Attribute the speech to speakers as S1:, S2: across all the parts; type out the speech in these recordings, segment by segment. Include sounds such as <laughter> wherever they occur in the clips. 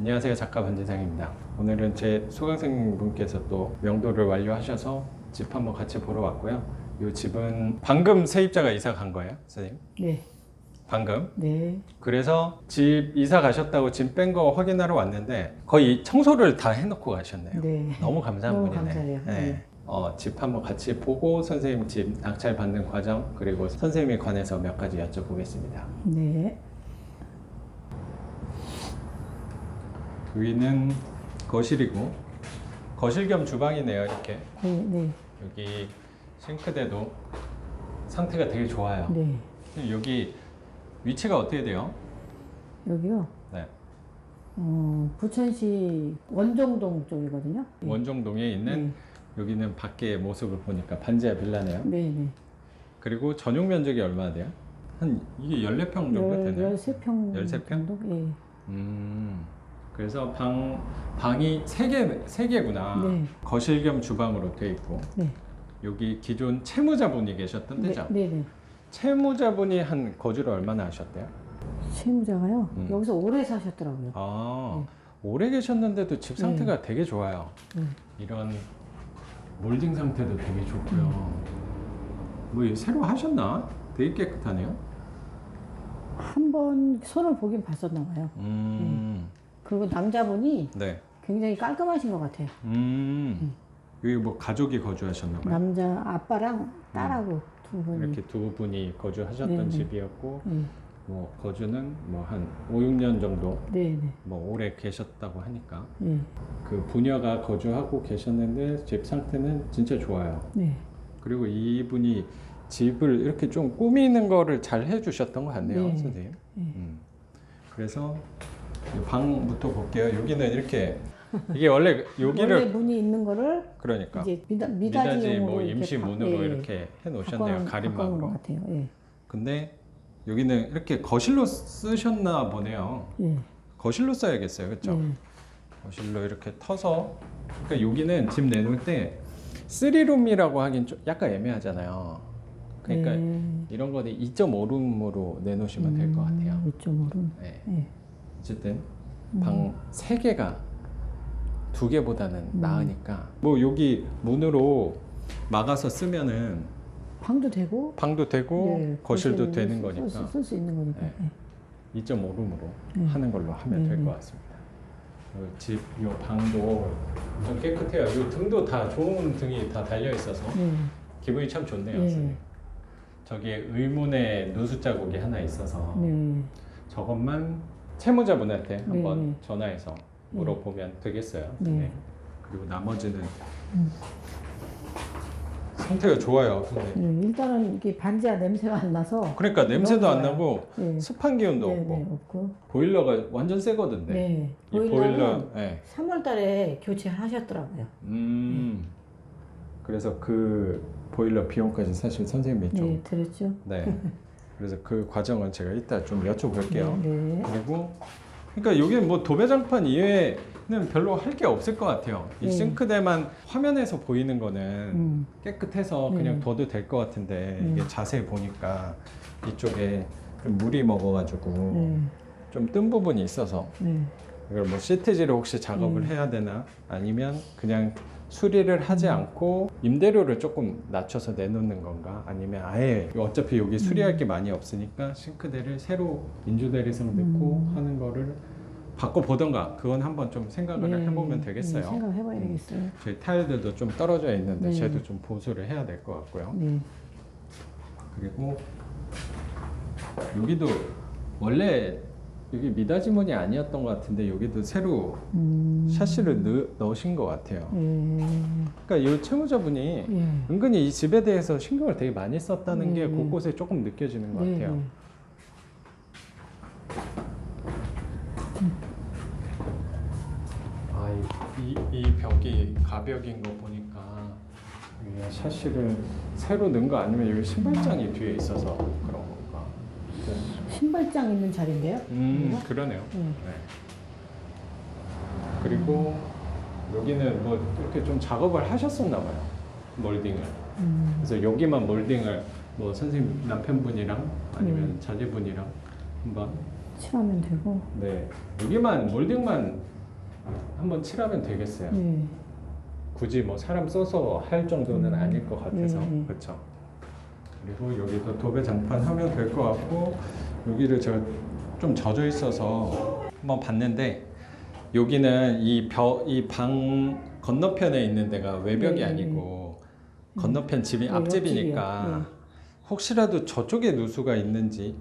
S1: 안녕하세요 작가 반지상입니다. 오늘은 제 수강생 분께서 또 명도를 완료하셔서 집 한번 같이 보러 왔고요. 이 집은 방금 세입자가 이사 간 거예요, 선생님?
S2: 네,
S1: 방금.
S2: 네,
S1: 그래서 집 이사 가셨다고 짐 뺀 거 확인하러 왔는데 거의 청소를 다 해놓고 가셨네요.
S2: 네.
S1: 너무 감사한
S2: 너무
S1: 분이네.
S2: 감사해요. 네.
S1: 어, 집 한번 같이 보고 선생님 집 낙찰 받는 과정 그리고 선생님에 관해서 몇 가지 여쭤보겠습니다.
S2: 네,
S1: 여기는 거실이고 거실 겸 주방이네요 이렇게
S2: 네, 네,
S1: 여기 싱크대도 상태가 되게 좋아요
S2: 네.
S1: 여기 위치가 어떻게 돼요?
S2: 여기요.
S1: 네.
S2: 어, 부천시 원정동 쪽이거든요. 네.
S1: 원정동에 있는 여기는 밖의 모습을 보니까 반지하 빌라네요
S2: 네, 네.
S1: 그리고 전용 면적이 얼마나 돼요? 한 이게 14평 정도
S2: 열,
S1: 되나요?
S2: 13평
S1: 13평?
S2: 정도? 예.
S1: 음 그래서 방, 방이 세개세 개구나
S2: 네.
S1: 거실 겸 주방으로 돼 있고
S2: 네.
S1: 여기 기존 채무자분이 계셨던
S2: 네,
S1: 데죠?
S2: 네, 네.
S1: 채무자분이 한 거주를 얼마나 하셨대요?
S2: 채무자가요.
S1: 음.
S2: 여기서 오래 사셨더라고요.
S1: 아 오래 계셨는데도 집 상태가 되게 좋아요.
S2: 네.
S1: 이런 몰딩 상태도 되게 좋고요. 뭐 이거 새로 하셨나? 되게 깨끗하네요.
S2: 한 번 손을 보긴 봤었나 봐요.
S1: 음,
S2: 그리고 남자분이
S1: 네.
S2: 굉장히 깔끔하신 것 같아요.
S1: 음, 여기 뭐 가족이 거주하셨나 봐요.
S2: 남자 아빠랑 딸하고 두 분이.
S1: 이렇게 두 분이 거주하셨던
S2: 네, 네.
S1: 집이었고
S2: 네,
S1: 뭐 거주는 뭐 한 5, 6년 정도
S2: 네, 네.
S1: 뭐 오래 계셨다고 하니까
S2: 네,
S1: 그 부녀가 거주하고 계셨는데 집 상태는 진짜 좋아요.
S2: 네.
S1: 그리고 이분이 집을 이렇게 좀 꾸미는 거를 잘 해주셨던 것 같네요,
S2: 네.
S1: 선생님.
S2: 네.
S1: 음. 그래서 이 방부터 볼게요. 여기는 이렇게 이게 원래
S2: 원래
S1: 여기를
S2: 문이 있는 거를
S1: 그러니까
S2: 이제 미다,
S1: 미닫이
S2: 미닫이용으로
S1: 뭐 임시
S2: 바-
S1: 문으로
S2: 예,
S1: 이렇게 해 놓으셨네요,
S2: 바꿔놓은- 바꿔놓은 것
S1: 가림막으로.
S2: 같아요. 예,
S1: 근데 여기는 이렇게 거실로 쓰셨나 보네요.
S2: 예,
S1: 거실로 써야겠어요, 그렇죠?
S2: 예.
S1: 거실로 이렇게 터서 그러니까 여기는 집 내놓을 때 쓰리룸이라고 하긴 좀 약간 애매하잖아요. 그러니까
S2: 예.
S1: 이런 거는 2.5룸으로 내놓으시면 될 것 같아요.
S2: 이쪽으로.
S1: 네.
S2: 예.
S1: 어쨌든
S2: 음.
S1: 방세 개가 두 개보다는
S2: 음.
S1: 나으니까 뭐 여기 문으로 막아서 쓰면은
S2: 방도 되고
S1: 방도 되고
S2: 예,
S1: 거실도 되는
S2: 쓸-
S1: 거니까
S2: 쓸 수 있는 거니까.
S1: 네.
S2: 예.
S1: 2.5룸으로
S2: 네.
S1: 하는 걸로 하면 될
S2: 네,
S1: 것
S2: 네.
S1: 같습니다. 집, 요 방도 좀 깨끗해요. 요 등도 다 좋은 등이 다 달려 있어서
S2: 예.
S1: 기분이 참 좋네요.
S2: 예.
S1: 선생님. 저기에 의문의 누수 자국이 하나 있어서
S2: 네.
S1: 저것만 채무자분한테 한번
S2: 네.
S1: 전화해서 물어보면 되겠어요.
S2: 네.
S1: 네. 그리고 나머지는
S2: 음.
S1: 상태가 좋아요. 선생님.
S2: 예, 일단은 이게 반지하 냄새가 안 나서
S1: 그러니까 냄새도 안
S2: 좋아요.
S1: 나고
S2: 예.
S1: 습한 기운도
S2: 네,
S1: 없고
S2: 네, 없고.
S1: 보일러가 완전 새거든데.
S2: 네.
S1: 이 보일러,
S2: 보일러는
S1: 네.
S2: 3월 달에 교체하셨더라고요.
S1: 음. 그래서 그 보일러 비용까지 사실 선생님이 좀
S2: 네, 들었죠? <laughs>
S1: 네. 그래서 그 과정은 제가 이따 좀 여쭤볼게요.
S2: 네. 네.
S1: 그리고 그러니까 여기는 뭐 도배장판 이외에는 별로 할 게 없을 것 같아요. 이
S2: 네.
S1: 싱크대만 화면에서 보이는 거는
S2: 음.
S1: 깨끗해서
S2: 네.
S1: 그냥 둬도 될 것 같은데
S2: 네.
S1: 이게 자세히 보니까 이쪽에 좀 물이 먹어가지고
S2: 네.
S1: 좀뜬 부분이 있어서
S2: 네.
S1: 이걸 뭐 시트지를 혹시 작업을
S2: 음.
S1: 해야 되나 아니면 그냥 수리를 하지
S2: 음.
S1: 않고 임대료를 조금 낮춰서 내놓는 건가 아니면 아예 어차피 여기 수리할
S2: 음.
S1: 게 많이 없으니까 싱크대를 새로 인조대리석 넣고
S2: 음.
S1: 하는 거를 바꿔 보던가 그건 한번 좀 생각을
S2: 네.
S1: 해보면
S2: 네,
S1: 되겠어요.
S2: 생각해봐야
S1: 음.
S2: 되겠어요.
S1: 저희 타일들도 좀 떨어져 있는데
S2: 네.
S1: 쟤도 좀 보수를 해야 될 것 같고요.
S2: 네.
S1: 그리고 여기도 원래 여기 미닫이문이 아니었던 것 같은데 여기도 새로
S2: 음.
S1: 샤시를 넣, 넣으신 것 같아요.
S2: 예.
S1: 그러니까 이 채무자분이
S2: 예.
S1: 은근히 이 집에 대해서 신경을 되게 많이 썼다는 게
S2: 네.
S1: 곳곳에 조금 느껴지는 것
S2: 네,
S1: 같아요.
S2: 네.
S1: 아, 이, 이, 이 벽이 가벽인 거 보니까 여기 샤시를 새로 넣은 거 아니면 여기 신발장이 뒤에 있어서 그런 건가? 네.
S2: 신발장 있는 자리인데요?
S1: 음,
S2: 여기가?
S1: 그러네요.
S2: 네.
S1: 네. 그리고 여기는 뭐 이렇게 좀 작업을 하셨었나 봐요. 몰딩을.
S2: 음.
S1: 그래서 여기만 몰딩을 뭐 선생님 남편분이랑 아니면
S2: 네.
S1: 자제분이랑 한번
S2: 칠하면 되고.
S1: 네. 여기만 몰딩만 한번 칠하면 되겠어요.
S2: 네.
S1: 굳이 뭐 사람 써서 할 정도는 아닐 것 같아서
S2: 네, 네.
S1: 그렇죠. 그리고 여기도 도배 장판 하면 될 것 같고 여기를 제가 좀 젖어 있어서 한번 봤는데 여기는 이벽이방 건너편에 있는 데가 외벽이
S2: 네, 네,
S1: 아니고 건너편 집이
S2: 네,
S1: 앞집이니까.
S2: 네.
S1: 혹시라도 저쪽에 누수가 있는지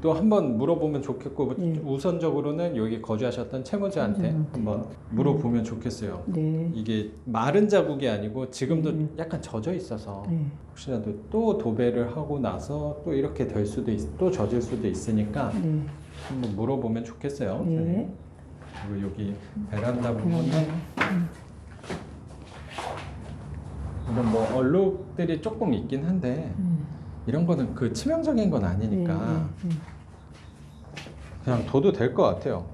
S1: 또 한번 물어보면 좋겠고
S2: 네.
S1: 우선적으로는 여기 거주하셨던 채무자한테
S2: 채무자한테.
S1: 한번 물어보면 좋겠어요.
S2: 네.
S1: 이게 마른 자국이 아니고 지금도
S2: 음.
S1: 약간 젖어 있어서
S2: 네.
S1: 혹시라도 또 도배를 하고 나서 또 이렇게 될 수도 있, 또 젖을 수도 있으니까
S2: 네.
S1: 한번 물어보면 좋겠어요. 선생님.
S2: 네.
S1: 그리고 여기 베란다 부분은 이런 뭐 얼룩들이 조금 있긴 한데
S2: 음.
S1: 이런 거는 그 치명적인 건 아니니까
S2: 네, 네,
S1: 그냥 둬도 될 것 같아요.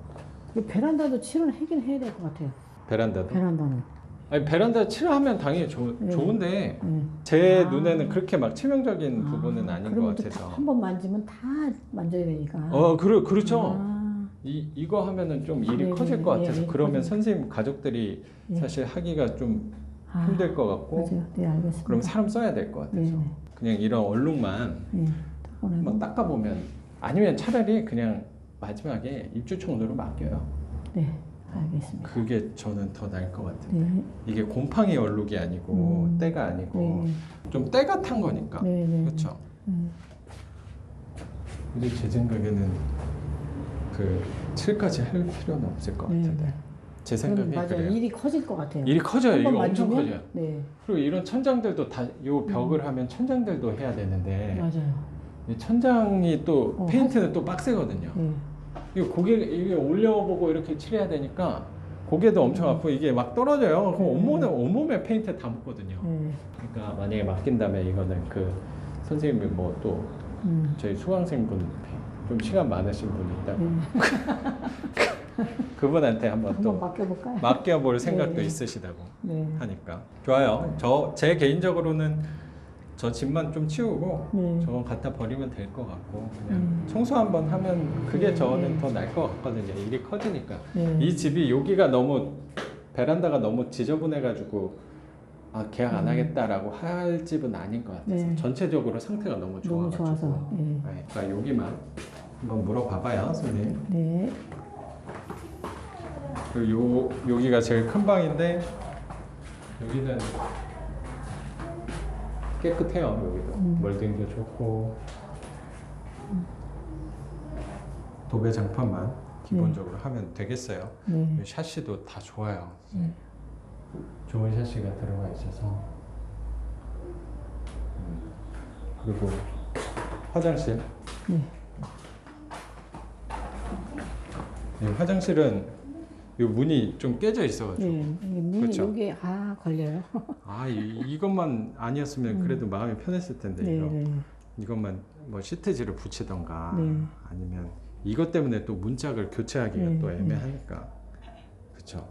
S2: 네. 이 베란다도 칠을 하긴 해야 될 것 같아요.
S1: 베란다도.
S2: 베란다는.
S1: 아니 베란다 칠하면 당연히 좋,
S2: 네.
S1: 좋은데
S2: 네.
S1: 제
S2: 아.
S1: 눈에는 그렇게 막 치명적인 부분은 아닌 것 같아서.
S2: 한 번 만지면 다 만져야 되니까.
S1: 어, 그래, 그렇죠.
S2: 아,
S1: 이 이거 하면은 좀 일이
S2: 네,
S1: 커질
S2: 네,
S1: 것
S2: 네,
S1: 같아서
S2: 네,
S1: 그러면
S2: 커질-
S1: 선생님 가족들이
S2: 네.
S1: 사실 하기가 좀
S2: 아,
S1: 힘들 것 같고
S2: 맞아요. 네, 알겠습니다.
S1: 그럼 사람 써야 될 것 같아서
S2: 네, 네.
S1: 그냥 이런 얼룩만
S2: 네.
S1: 한번
S2: 닦아내고.
S1: 닦아 보면 아니면 차라리 그냥 마지막에 입주 청소로 맡겨요.
S2: 네, 알겠습니다.
S1: 그게 저는 더 나을 것 같아요.
S2: 네.
S1: 이게 곰팡이 얼룩이 아니고
S2: 음.
S1: 때가 아니고
S2: 네.
S1: 좀 때가 탄 거니까
S2: 네, 네.
S1: 그렇죠.
S2: 음.
S1: 근데 제 생각에는 그 칠까지 할 필요는 없을 것
S2: 네,
S1: 같은데
S2: 네.
S1: 제 생각에
S2: 맞아요.
S1: 그래요.
S2: 일이 커질 것 같아요.
S1: 일이 커져요. 이거
S2: 한번
S1: 엄청
S2: 만지면?
S1: 커져요.
S2: 네,
S1: 그리고 이런 천장들도 다 요 벽을 하면 천장들도 해야 되는데
S2: 맞아요.
S1: 이 천장이 또
S2: 어,
S1: 페인트는 또 빡세거든요.
S2: 네.
S1: 이거 고개 이게 올려보고 이렇게 칠해야 되니까 고개도 엄청 아프고 이게 막 떨어져요. 그럼
S2: 음.
S1: 온몸에 온몸에 페인트 다 묻거든요.
S2: 네.
S1: 그러니까 만약에 맡긴다면 이거는 그 선생님이 뭐 또
S2: 음.
S1: 저희 수강생분 좀 시간 많으신 분이 있다.
S2: 네. <laughs> <laughs>
S1: 그분한테 한번
S2: 한번
S1: 또
S2: 맡겨볼까요?
S1: 맡겨볼 <laughs> 생각도
S2: 네.
S1: 있으시다고
S2: 네.
S1: 하니까 좋아요. 저 제 개인적으로는 저 집만 좀 치우고
S2: 네.
S1: 저건 갖다 버리면 될 것 같고 그냥
S2: 음.
S1: 청소 한번 하면 그게
S2: 네,
S1: 저는
S2: 네.
S1: 더 나을 것 같거든요. 일이 커지니까
S2: 네.
S1: 이 집이 여기가 너무 베란다가 너무 지저분해가지고 아 계약 안
S2: 음.
S1: 하겠다라고 할 집은 아닌 것 같아서
S2: 네.
S1: 전체적으로 상태가 너무
S2: 너무
S1: 좋아가지고
S2: 좋아서. 네.
S1: 네, 그러니까 여기만 한번 물어봐봐요, 선생님.
S2: 네.
S1: 그리고 요 여기가 제일 큰 방인데 여기는 깨끗해요. 여기도
S2: 음.
S1: 멀딩도 좋고 도배 장판만 기본적으로 하면 되겠어요.
S2: 네.
S1: 이 샤시도 다 좋아요.
S2: 네.
S1: 좋은 샤시가 들어가 있어서 음. 그리고 화장실.
S2: 네.
S1: 이 화장실은 이 문이 좀 깨져 있어가지고
S2: 네. 문이
S1: 그렇죠.
S2: 여기 아 걸려요. <laughs>
S1: 아 이, 이것만 아니었으면 그래도 마음이 편했을 텐데
S2: 네. 네.
S1: 이것만 뭐 시트지를 붙이던가
S2: 네.
S1: 아니면 이것 때문에 또 문짝을 교체하기가
S2: 네,
S1: 또
S2: 네.
S1: 애매하니까 그렇죠.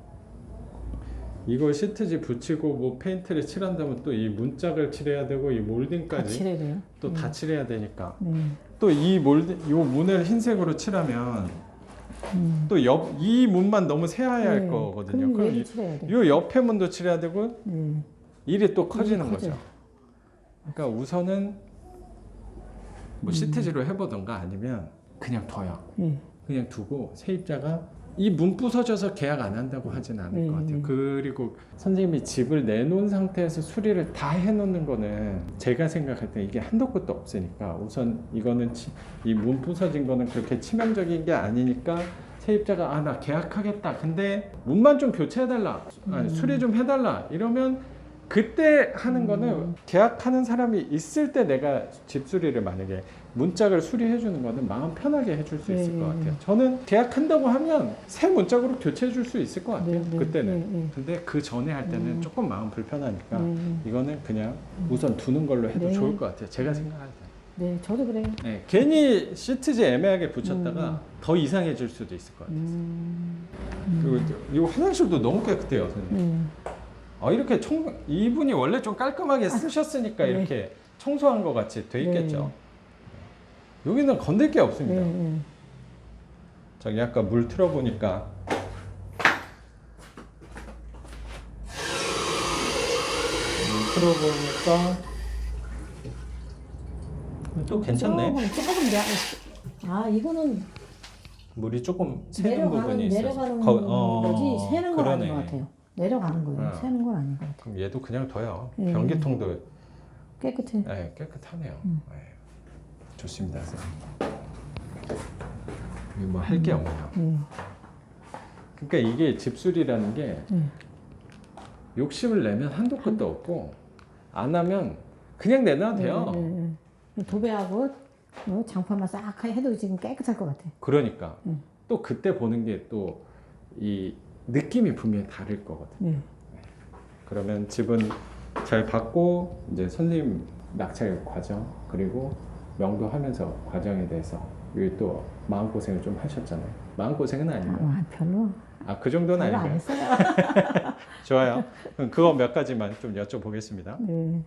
S1: 이걸 시트지 붙이고 뭐 페인트를 칠한다면 또 이 문짝을 칠해야 되고
S2: 이다
S1: 몰딩까지
S2: 칠해야 돼요.
S1: 또다 칠해야 되니까
S2: 네.
S1: 또이 몰딩 요 문을 흰색으로 칠하면
S2: 음.
S1: 또옆 이 문만 너무 새하얘 할
S2: 네.
S1: 거거든요.
S2: 그럼
S1: 이. 요 옆에 문도 칠해야 되고
S2: 네.
S1: 일이 또 커지는
S2: 커져요.
S1: 거죠. 그러니까 우선은 뭐 시트지로 해보던가 아니면 그냥 둬요.
S2: 네.
S1: 그냥 두고 세입자가 이 문 부 서져서 계약 안 한다고 하진 않을
S2: 네,
S1: 것 같아요.
S2: 네.
S1: 그리고 선생님이 집을 내놓은 상태에서 수리를 다 해놓는 거는 제가 생각할 때 이게 한도 끝도 없으니까 우선 이거는 이문 부 서진 거는 그렇게 치명적인 게 아니니까 세입자가 아 나 계약하겠다. 근데 문만 좀 교체해달라. 아니,
S2: 음.
S1: 수리 좀 해달라. 이러면 그때 하는 거는
S2: 음.
S1: 계약하는 사람이 있을 때 내가 집 수리를 만약에 문짝을 수리해 주는 거는 마음 편하게 해줄 수 있을
S2: 네,
S1: 것
S2: 네,
S1: 같아요. 저는 계약한다고 하면 새 문짝으로 교체해 줄 수 있을 것 같아요.
S2: 네, 네,
S1: 그때는.
S2: 네, 네.
S1: 근데 그 전에 할 때는
S2: 음.
S1: 조금 마음 불편하니까
S2: 네.
S1: 이거는 그냥 우선 두는 걸로 해도
S2: 네.
S1: 좋을 것 같아요. 제가 생각할 때.
S2: 네, 저도 그래요.
S1: 네, 괜히 시트지 애매하게 붙였다가
S2: 음.
S1: 더 이상해질 수도 있을 것 같아요.
S2: 음.
S1: 그리고 이 화장실도 너무 깨끗해요, 선생님.
S2: 네.
S1: 아 이렇게 청 이분이 원래 좀 깔끔하게 쓰셨으니까
S2: 네.
S1: 이렇게 청소한 것 같이 돼 있겠죠.
S2: 네.
S1: 여기는 건들 게 없습니다.
S2: 네, 네.
S1: 저기 아까 물 틀어보니까 물 틀어보니까 또 괜찮네.
S2: 조금 조금 내. 아 이거는
S1: 물이 조금 새는
S2: 내려가는
S1: 부분이 있어서
S2: 내려가는
S1: 거- 어,
S2: 거지 새는 건. 아닌 것 같아요. 내려가는 거예요.
S1: 어.
S2: 새는 건 아닌 것 같아요.
S1: 그럼 얘도 그냥 둬요.
S2: 예.
S1: 변기통도
S2: 깨끗해.
S1: 네, 깨끗하네요.
S2: 음.
S1: 네. 좋습니다. 이거 뭐할 게 없네요.
S2: 예.
S1: 그러니까 이게 집술이라는 게
S2: 예.
S1: 욕심을 내면 한도 끝도 없고 안 하면 그냥 내놔도 돼요.
S2: 예, 예, 예. 도배하고 어, 장판만 싹 해도 지금 깨끗할 것 같아.
S1: 그러니까
S2: 음.
S1: 또 그때 보는 게 또이 느낌이 분명히 다를 거거든.
S2: 예.
S1: 그러면 집은 잘 받고 이제 선생님 낙찰 과정 그리고 명도 하면서 과정에 대해서 또 마음 고생을 좀 하셨잖아요. 마음 고생은 아니고
S2: 아, 별로
S1: 아 그 정도는
S2: 별로
S1: 아니고요.
S2: 했어요. <laughs>
S1: 좋아요. 그럼 그거 몇 가지만 좀 여쭤보겠습니다.
S2: 네.